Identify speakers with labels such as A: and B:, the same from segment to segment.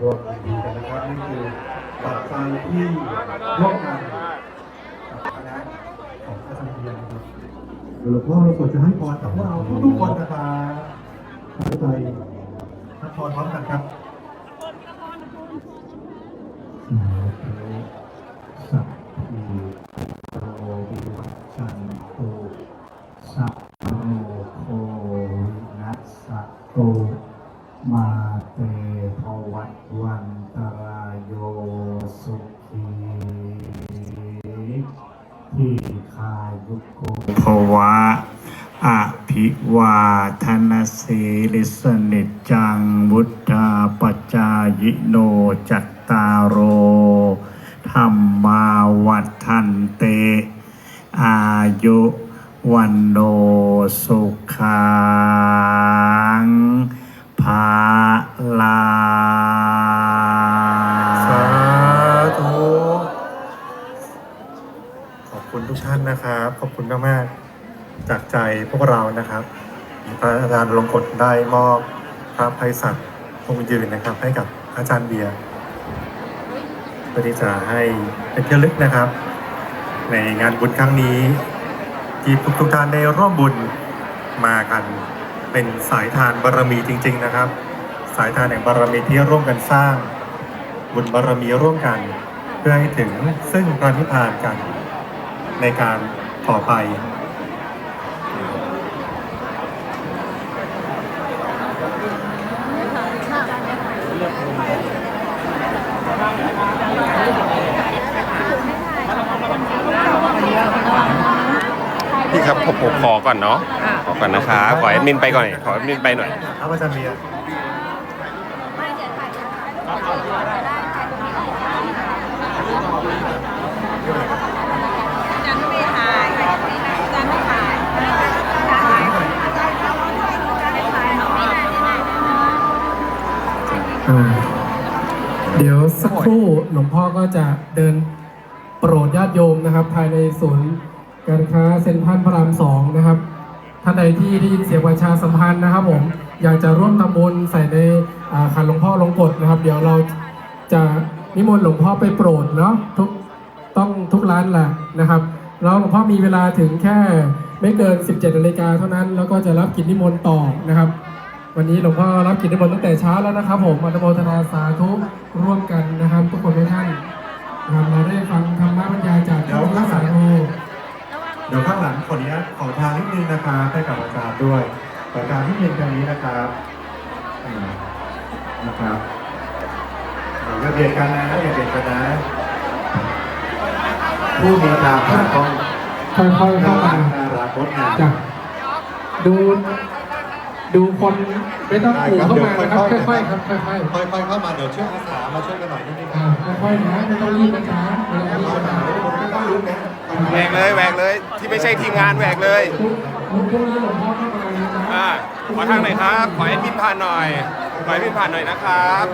A: ร่วมดีกันนะครับนี่คื
B: อปัจจัยที่ร่วมกันค
A: ณะของพาจารย์เรียนนะครัหลวงพ่อเราควรจะให้พรกับพวกเราทุกคนนะครับใจให้พรพร้อมกันครับสัพพิโตวิจันตุสัพโนโคนัโต ที่คายุโกภวะอภิวาทนาสีลิสนิจังวุธาปจายโนจัตตาโรธรรมาวัฏันเต อายุวันโนสุขา
B: นะครับ ขอบคุณมากๆจากใจพวกเรานะครับพระอาจารย์ลงกฎได้มอบพระไพศาลองค์ยืนนะครับ ให้กับอาจารย์เบียร์เพื่อที่จะให้เป็นที่ระลึกนะครับ ในงานบุญครั้งนี้ ที่ทุกๆท่านได้ร่วมบุญมากันเป็นสายทานบารมีจริง ๆนะครับ สายทานแห่งบารมีที่ร่วมกันสร้าง บุญบารมีร่วมกัน เพื่อให้ถึงซึ่งพระนิพพานกัน ในการ ต่อไป
C: พี่ครับผมผมขอก่อนเนาะขอก่อนนะครับขอแอดมินไปก่อน ขอแอดมินไปหน่อย
B: ครับอาจารย์เบียร์
D: จันไม่ถ่ายจันไม่ถ่ายถ่ายจันไม่ถ่าย
E: อ่าเดี๋ยวสักครู่หลวงพ่อก็จะเดินโปรดญาติโยมนะครับ ภายในศูนย์การค้าเซ็นทรัลพระรามสองนะครับท่านใดที่ได้ยินเสียงประชาสัมพันธ์นะครับ ผมอยากจะร่วมทำบุญใส่ในขันหลวงพ่อลงกฎนะครับ เดี๋ยวเราจะนิมนต์หลวงพ่อไปโปรดเนาะทุกต้องทุกร้านแหละนะครับแล้วหลวงพ่อมีเวลาถึงแค่ไม่เกิน 17นาฬิกาเท่านั้น แล้วก็จะรับกิจนิมนต์ต่อนะครับ วันนี้หลวงพ่อรับกิจนิมนต์ตั้งแต่เช้าแล้วนะครับ ผมอนุโมทนาสาธุร่วมกันนะครับ ทุกคนทุกท่านนะครับเราได้ฟังธรรมะบรรยายจาก
B: เดี๋ยว
E: พระ
B: ข้างห
E: สา
B: ลัง
E: ธุ
B: เดี๋ยวข้างหลังขออนุญาตขอทางนิดนึงนะครับให้กับอาจารย์ด้วยขอทางนิดนึงตรงนี้นะครับอ่านะครับอย่าเบียดกันนะอย่าเบียดกันนะ ผู้มีตาผ่านต้อง
E: ค่อยๆเข้ามา
B: น่ารักงดงาม
E: จ้ะดู ดูคนไม่ต้องปลูกเข้ามานะครับค่อยๆครับค่อยๆ
B: ค่อยๆเข้ามาเดี๋ยวช่วยอาสามาช่วยกันหน่อยนิดนึง
E: อ่าค่อยๆนะไม่ต้องรีบนะจ๊ะเวลาที่จะมา
B: ไม่ต้องรู้นะ
C: แหวกเลยแหวกเลย ที่ไม่ใช่ทีมงานแหวกเลย
E: ทุกทุกพรุ่งนี้หลวงพ่อเข้ามานะจ๊ะ
C: อ่าขอทางหน่อยครับขอแอดมินผ่านหน่อยขอแอดมินผ่านหน่อยนะครับ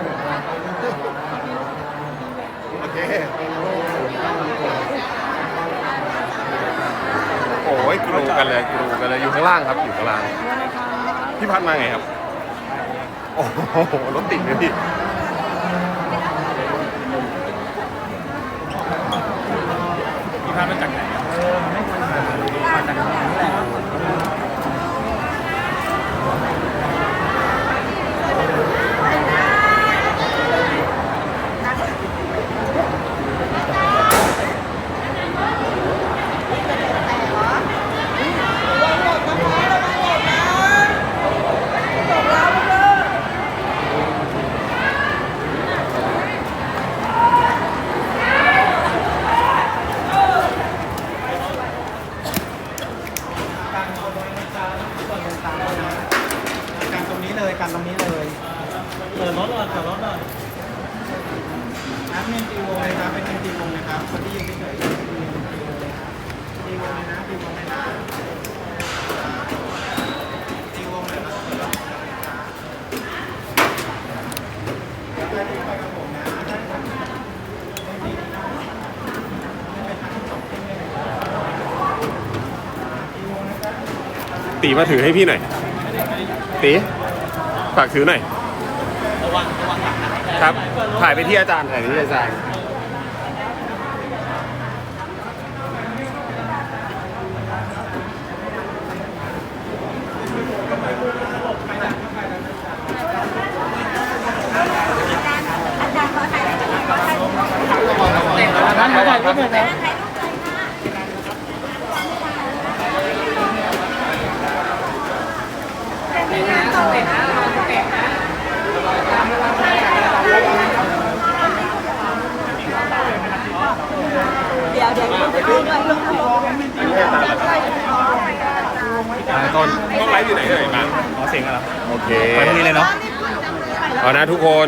C: โอเคโอ้ยกรูกันเลยกรูกันเลยอยู่ข้างล่างครับอยู่ข้างล่าง พี่พัดมาไงครับ โอ้โห รถติดเลยพี่ พี่พัดมาจากไหนอะ
F: กัน กันตรงนี้เลยเปิดรถเลยเปิดรถเลยน้ำเมนตีวงเลยครับเป็นเมนตีวงนะครับคนที่ยืนเฉยๆตีวงเลยนะตีวงเลยนะตีวงเลยนะไปกับผมนะได้ครับไม่ตีนะไม่เป็นทางที่สองเส้นเลยตีวงนะครับ
C: ตีมาถือให้พี่หน่อยตี ฝากถือหน่อยครับ ถ่ายไปที่อาจารย์ ถ่ายไปที่อาจารย์ Gracias. นต้องไลฟ์อยู่ไหนเอ่ยมา
G: ขอเสียงกันแล้ว
C: โอเค
G: ไปพรุ่งนี้เลยเนาะ
C: เอานะทุกคน